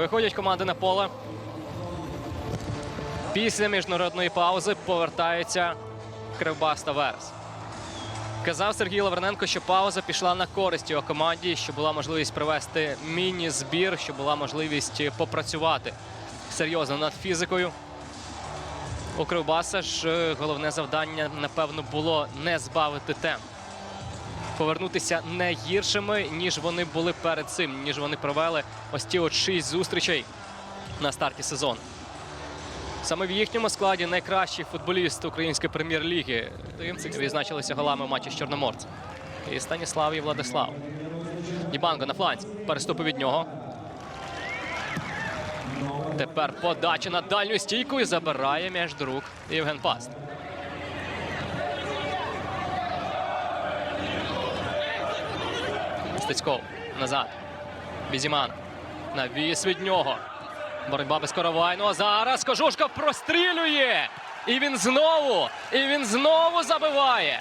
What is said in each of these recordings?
Виходять команди на поле. Після міжнародної паузи повертаються Кривбас та Верес. Казав Сергій Лаврененко, що пауза пішла на користь його команді, що була можливість провести міні-збір, що була можливість попрацювати серйозно над фізикою. У Кривбаса ж е, головне завдання, напевно, було не збавити темп. Повернутися не гіршими, ніж вони були перед цим, ніж вони провели ось ті от шість зустрічей на старті сезону. Саме в їхньому складі найкращий футболіст української прем'єр-ліги. Відзначилися голами матчі з Чорноморцем. І Станіслав і Владислав. Дібанго на фланці. Переступи від нього. Тепер подача на дальню стійку і забирає до рук Євген Паст. Стецьков назад. Бізіман. Навіс від нього. Боротьба без Коровайного. Зараз Кожушка прострілює. І він знову, і він знову забиває.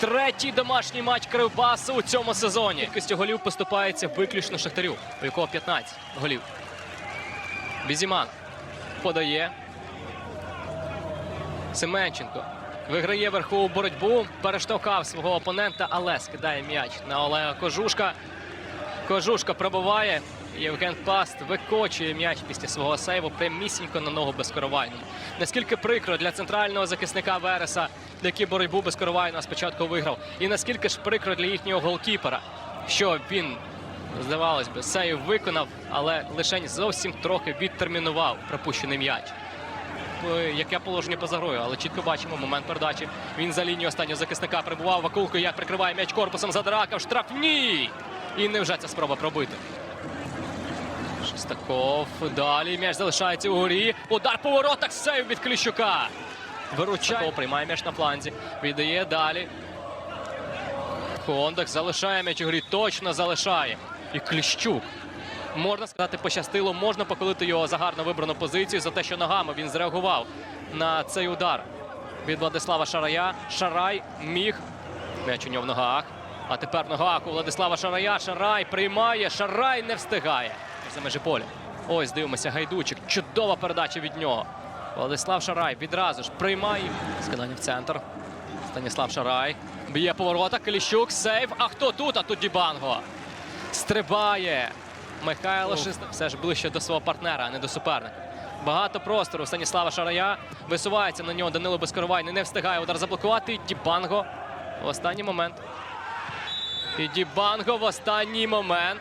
Третій домашній матч Кривбасу у цьому сезоні. Кількістю голів поступається виключно Шахтарю, у якого 15 голів. Бізіман подає. Семенченко виграє верхову боротьбу, перештовхав свого опонента, але скидає м'яч на Олега Кожушка. Кожушка пробиває. Євген Паст викочує м'яч після свого сейву прямісінько на ногу безкоровайному. Наскільки прикро для центрального захисника Вереса, який боротьбу безкоровайного спочатку виграв, і наскільки ж прикро для їхнього голкіпера, що він, здавалось би, сейв виконав, але лише зовсім трохи відтермінував пропущений м'яч. Е, Яке положення поза грою, але чітко бачимо момент передачі. Він за лінію останнього захисника прибував. Вакулко як прикриває м'яч корпусом Задирака в штрафній. І невже ця спроба пробити. Шестаков. Далі м'яч залишається у горі. Удар по воротах. Сейв від Кліщука. Виручає. Приймає м'яч на фланзі. Віддає далі. Хондак залишає м'яч у грі. Точно залишає. І Кліщук. Можна сказати, пощастило, можна похвалити його за гарно вибрану позицію, за те, що ногами він зреагував на цей удар від Владислава Шарая. Шарай міг. М'яч у нього в ногах. А тепер в ногах у Владислава Шарая. Шарай приймає. Шарай не встигає. За межі поля. Ось дивимося, гайдучик. Чудова передача від нього. Владислав Шарай відразу ж приймає. Скидання в центр. Станіслав Шарай. Б'є поворота. Кліщук. Сейв. А хто тут? А тут Дібанго. Стрибає. Михайло Шиста. Все ж ближче до свого партнера, а не до суперника. Багато простору Станіслава Шарая. Висувається на нього Данило Безкоровайний. Не встигає удар заблокувати. Дібанго в останній момент. І Дібанго в останній момент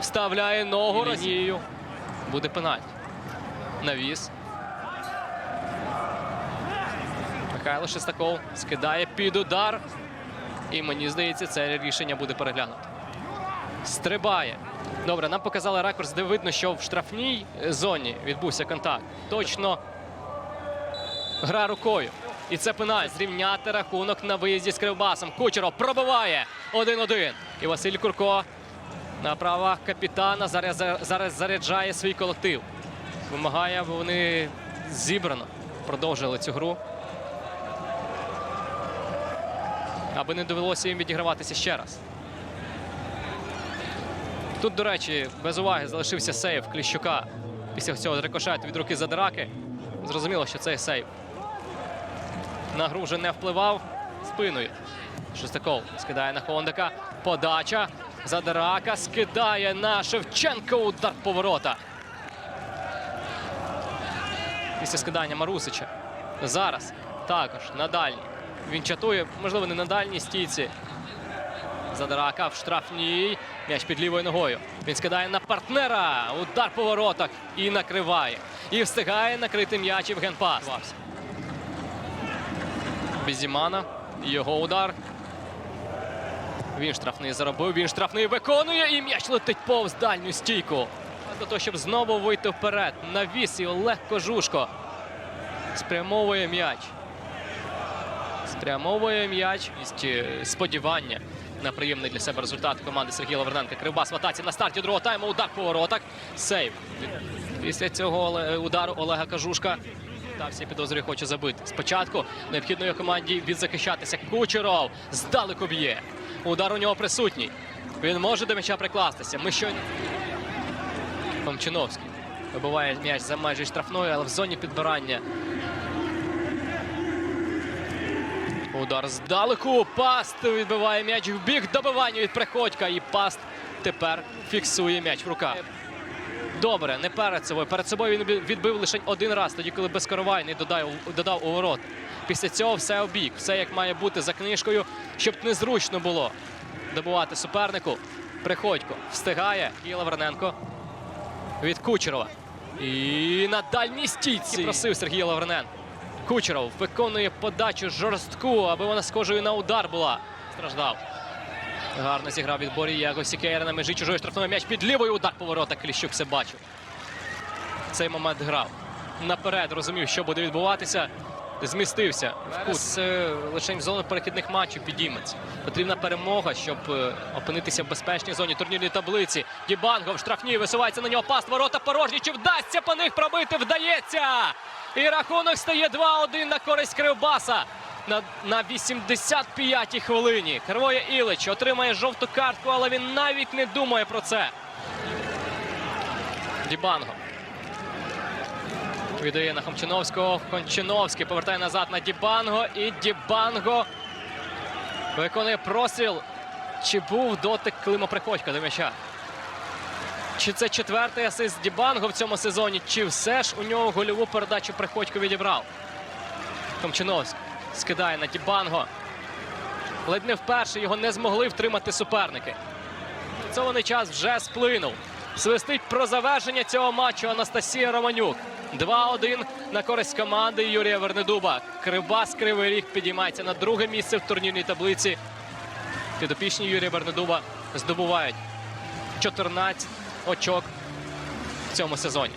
вставляє ногу Росією. Буде пенальті. Навіс. Михайло Шестаков скидає під удар. І мені здається, це рішення буде переглянуто. Стрибає. Добре, нам показали ракурс, де видно, що в штрафній зоні відбувся контакт. Точно гра рукою. І це пенальт. Зрівняти рахунок на виїзді з Кривбасом. Кучеров пробиває 1-1. І Василь Курко на правах капітана зараз, заряджає свій колектив. Вимагає, аби вони зібрано продовжили цю гру. Аби не довелося їм відіграватися ще раз. Тут, до речі, без уваги залишився сейв Кліщука після цього рикошету від руки Задираки. Зрозуміло, що цей сейв на гру вже не впливав спиною. Шестаков скидає на Хондика. Подача. Задирака скидає на Шевченка. Удар поворота. Після скидання Марусича. Зараз також на дальній. Він чатує, можливо, не на дальній стійці. Задирака в штрафній. М'яч під лівою ногою. Він скидає на партнера. Удар по воротах і накриває. І встигає накрити м'яч Євген Пас. Бізімана. Його удар. Він штрафний заробив. Він штрафний виконує. І м'яч летить повз дальню стійку. До того, щоб знову вийти вперед. Навіс і Олег Кожушко. Спрямовує м'яч. Спрямовує м'яч. Сподівання на приємний для себе результат команди Сергія Лаврененка. Кривбас в атаці на старті другого тайму. Удар по воротах. Сейв. Після цього удару Олега Кажушка. Та всі підозрює хоче забити. Спочатку необхідно його команді відзахищатися. Кучеров здалеку б'є. Удар у нього присутній. Він може до м'яча прикластися. Ми щойно. Комчиновський вибиває м'яч за межі штрафної, але в зоні підбирання. Удар здалеку. Паст відбиває м'яч в бік добивання від Приходька. І Паст тепер фіксує м'яч в руках. Добре, не перед собою. Перед собою він відбив лише один раз, тоді, коли безкоровайний додав, додав у ворот. Після цього все обік, все як має бути за книжкою, щоб незручно було добувати супернику. Приходько встигає. І Лаврененко від Кучерова. І на дальній стійці просив Сергій Лаврененко. Кучеров виконує подачу жорстку, аби вона схожою на удар була. Страждав. Гарно зіграв від Борієго. Сікейра на межі чужої штрафної м'яч під лівою удар поворота. Кліщук все бачив. Цей момент грав. Наперед розумів, що буде відбуватися. Змістився в кут. Лише в зону перехідних матчів підійметься. Потрібна перемога, щоб е, опинитися в безпечній зоні турнірній таблиці. Дібанго в штрафній висувається на нього паст. Ворота порожні. Чи вдасться по них пробити? Вдається! І рахунок стає 2-1 на користь Кривбаса. На, на 85-й хвилині. Кривоє Ілич отримає жовту картку, але він навіть не думає про це. Дібанго. Віддає на Хомчиновського. Кончиновський повертає назад на Дібанго. І Дібанго виконує простріл. Чи був дотик Клима Приходька до м'яча? Чи це четвертий асист Дібанго в цьому сезоні? Чи все ж у нього гольову передачу Приходько відібрав? Комчиновський скидає на Дібанго. Ледь не вперше його не змогли втримати суперники. Цьогоний час вже сплинув. Свистить про завершення цього матчу Анастасія Романюк. 2-1 на користь команди Юрія Вернедуба. Кривбас Кривий Ріг підіймається на друге місце в турнірній таблиці. Підопічні Юрія Вернедуба здобувають 14 очок в цьому сезоні.